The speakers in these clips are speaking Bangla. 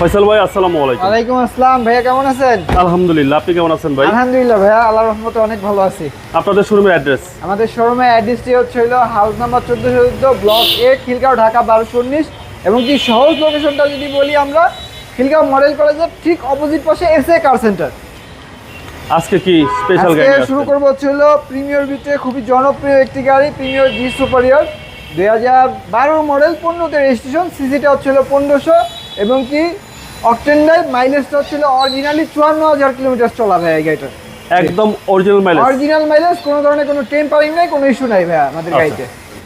ফয়সাল ভাই আসসালামু আলাইকুম। ওয়ালাইকুম আসসালাম ভাইয়া কেমন আছেন? আলহামদুলিল্লাহ আপনি কেমন আছেন ভাই? আলহামদুলিল্লাহ ভাইয়া আল্লাহর রহমতে অনেক ভালো আছি। আপনাদের শোরুমের অ্যাড্রেস? আমাদের শোরুমের অ্যাড্রেসটি হচ্ছে হলো হাউস নাম্বার চোদ্দ চোদ্দ ব্লক এ খিলগাঁও ঢাকা বারোশো উনিশ। এবং কি সহজ লোকেশনটা যদি বলি আমরা খিলগাঁও মডেল কলেজের ঠিক অপোজিট পাশে এস এ কার সেন্টার আজকে কি স্পেশাল আজকে শুরু করব হচ্ছে হলো প্রিমিয়র ভিতরে খুবই জনপ্রিয় একটি গাড়ি প্রিমিয়র জি সুপারিয়র দুই হাজার বারো মডেল পনেরোতে রেজিস্ট্রেশন সিসিটা হচ্ছে হলো পনেরোশো। এবং কি অকটেন্ডার মাইলেজটা হলো অরিজিনালি চুয়ান্ন হাজার কিলোমিটার চলা ভাই গাড়িটা একদম অরিজিনাল মাইলেজ অরিজিনাল মাইলেজ কোনো ধরনের কোনো টেম্পারিং নাই কোনো ইস্যু নাই ভাইয়া আমাদের আচ্ছা। গাড়িতে।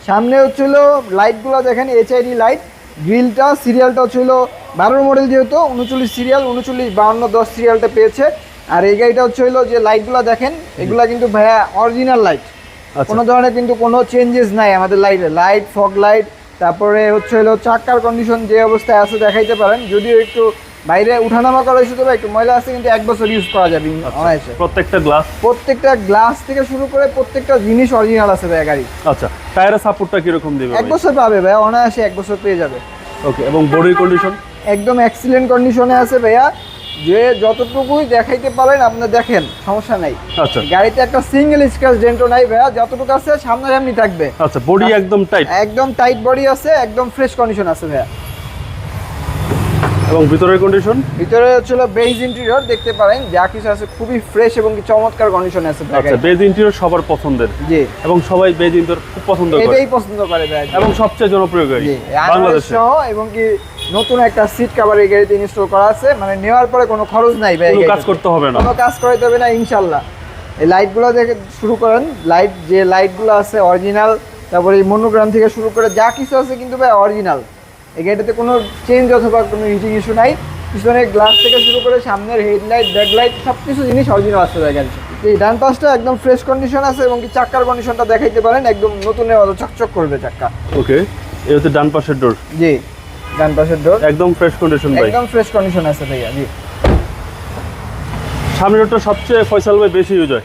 সামনে হচ্ছিল লাইটগুলো দেখেন এইচআইডি লাইট গ্রিলটা সিরিয়ালটা হচ্ছিল বারোর মডেল যেহেতু উনচল্লিশ সিরিয়াল উনচল্লিশ বাউন্ন দশ সিরিয়ালটা পেয়েছে। আর এই গাড়িটা হচ্ছে হলো যে লাইটগুলো দেখেন এগুলা কিন্তু ভাইয়া অরিজিনাল লাইট আচ্ছা। কোনো ধরনের কিন্তু কোনো চেঞ্জেস নাই আমাদের লাইটে লাইট ফগ লাইট তারপরে হচ্ছে হলো চাক্কার কন্ডিশন যে অবস্থায় আছে দেখাইতে পারেন। যদিও একটু বাইরে উঠানামা করা শুধু একটু ময়লা আছে কিন্তু এক বছর ইউজ করা যাবে অনায়াসে। প্রত্যেকটা গ্লাস প্রত্যেকটা গ্লাস থেকে শুরু করে প্রত্যেকটা জিনিস অরিজিনাল আছে ভাই গাড়ি আচ্ছা টায়ারের সাপোর্টটা কীরকম দিবে এক বছর পাবে ভাই অনায়াসে এক বছর পেয়ে যাবে। ওকে এবং বডির কন্ডিশন একদম এক্সিলেন্ট কন্ডিশনে আছে ভাইয়া। যে যতটুকুই দেখাইতে পারেন আপনি দেখেন সমস্যা নাই। আচ্ছা। গাড়িতে একটা সিঙ্গেল স্ক্র্যাচ ডেন্টও নাই ভাইয়া যতটুকু আছে সামনাসামনি থাকবে। আচ্ছা বডি একদম টাইট একদম টাইট বডি আছে একদম ফ্রেশ কন্ডিশন আছে ভাইয়া। এবং ভিতরের কন্ডিশন ভিতরে হচ্ছিল বেজ ইন্টেরিয়র দেখতে পারেন যা কিছু আছে খুবই ফ্রেশ এবং কি চমৎকার কন্ডিশনে আছে আচ্ছা বেজ ইন্টেরিয়র সবার পছন্দের। জি। এবং সবাই বেজ ইন্টেরিয়র খুব পছন্দ করে। এটাই পছন্দ করে ভাইয়া। এবং সবচেয়ে জনপ্রিয় গাড়ি জি বাংলাদেশে। সহ এবং কি নতুন একটা সিট কভার এই গাড়িতে ইনস্টল করা আছে মানে নেওয়ার পরে কোনো খরচ নাই ভাই কাজ করতে হবে না। কোনো কাজ করাইতে হবে না ইনশাল্লাহ এই লাইটগুলো দেখে শুরু করেন লাইট যে লাইটগুলো আছে অরিজিনাল তারপরে এই মনোগ্রাম থেকে শুরু করে যা কিছু আছে কিন্তু ভাই অরিজিনাল এই গাড়িটাতে কোনো চেঞ্জ অথবা কোনো হিটিং ইস্যু নাই। পিছনের গ্লাস থেকে শুরু করে সামনের হেডলাইট ব্যাকলাইট সব কিছু জিনিস অরিজিনাল আছে ভাই গাড়িতে। এই ডান পাশটা একদম ফ্রেশ কন্ডিশন আছে এবং কি চাক্কার কন্ডিশনটা দেখাইতে পারেন একদম নতুনের মতো চকচক করবে চাক্কা। ওকে এই হচ্ছে ডান পাশের ডোর জি। ডান পাশের ডোর একদম ফ্রেশ কন্ডিশন ভাই। একদম ফ্রেশ কন্ডিশন আছে ভাইয়া জি। সামনের ডোরটা সবচেয়ে ফয়সাল ভাই বেশি ইউজ হয়।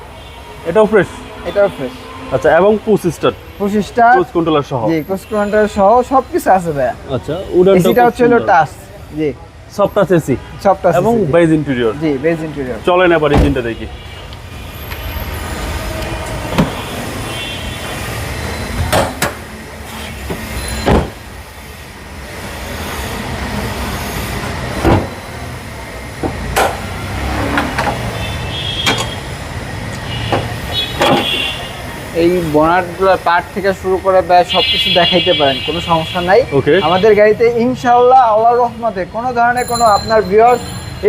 এটাও ফ্রেশ এটাও ফ্রেশ আচ্ছা এবং টু সিস্টার পঁচিশটা ক্রুজ কন্ট্রোলার সহ। জি ক্রস কাউন্টার সহ সব কিছু আছে ভাইয়া। আচ্ছা উডানটা এসিটা হচ্ছে হলো টাচ জি। সব টাচ এসি সব টাচ এবং বেজ ইন্টেরিয়র জি বেজ ইন্টেরিয়র চলেন এবার ইঞ্জিনটা দেখি। এই বনাটগুলো পার্ট থেকে শুরু করে ব্যয় সব কিছু দেখাইতে পারেন কোনো সমস্যা নাই। ওকে আমাদের গাড়িতে ইনশাল্লাহ আল্লাহর রহমতে কোনো ধরনের কোনো আপনার ভিউয়ার্স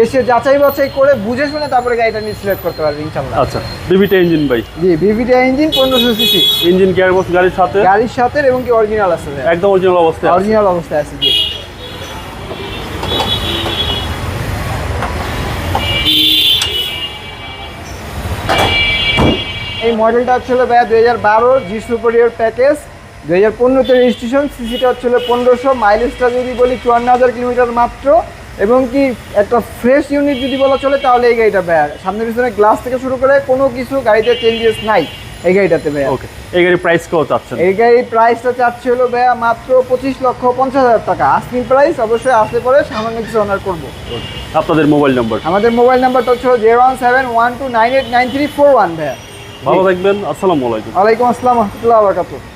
এসে যাচাই বাছাই করে বুঝে শুনে তারপরে গাড়িটা নিয়ে সিলেক্ট করতে পারবে ইনশাআল্লাহ। আচ্ছা বিবিটা ইঞ্জিন ভাই? জি ভিভিটা ইঞ্জিন পনেরোশো সিসি ইঞ্জিন গিয়ার বক্স গাড়ির সাথে? গাড়ির সাথে এবং কি অরিজিনাল আছে একদম অরিজিনাল অবস্থায়। অরিজিনাল অবস্থায় আছে জি এই মডেলটা হচ্ছিল ভাইয়া দুই হাজার বারো জি সুপারিয়র প্যাকেজ দুই হাজার পনেরোতে রেজিস্ট্রেশন সিসিটা হচ্ছিল পনেরোশো। মাইলেজটা যদি বলি চুয়ান্ন হাজার কিলোমিটার মাত্র। এবং কি একটা ফ্রেশ ইউনিট যদি বলা চলে তাহলে এই গাড়িটা ভাইয়া সামনে পিছনে গ্লাস থেকে শুরু করে কোনো কিছু গাড়িতে চেঞ্জেস নাই এই গাড়িটাতে ভাইয়া। ওকে এই গাড়ির প্রাইস কত চাচ্ছেন? এই গাড়ির প্রাইসটা চাচ্ছে হলো ভাইয়া মাত্র পঁচিশ লক্ষ পঞ্চাশ হাজার টাকা। আস্কিং প্রাইস অবশ্যই আসলে পরে সামান্য কিছু অনার করব। আপনাদের মোবাইল নাম্বার আমাদের মোবাইল নাম্বারটা হচ্ছে zero one seven one two nine eight nine three four one ভাইয়া। ভালো থাকবেন আসসালামু আলাইকুম। আসসালাম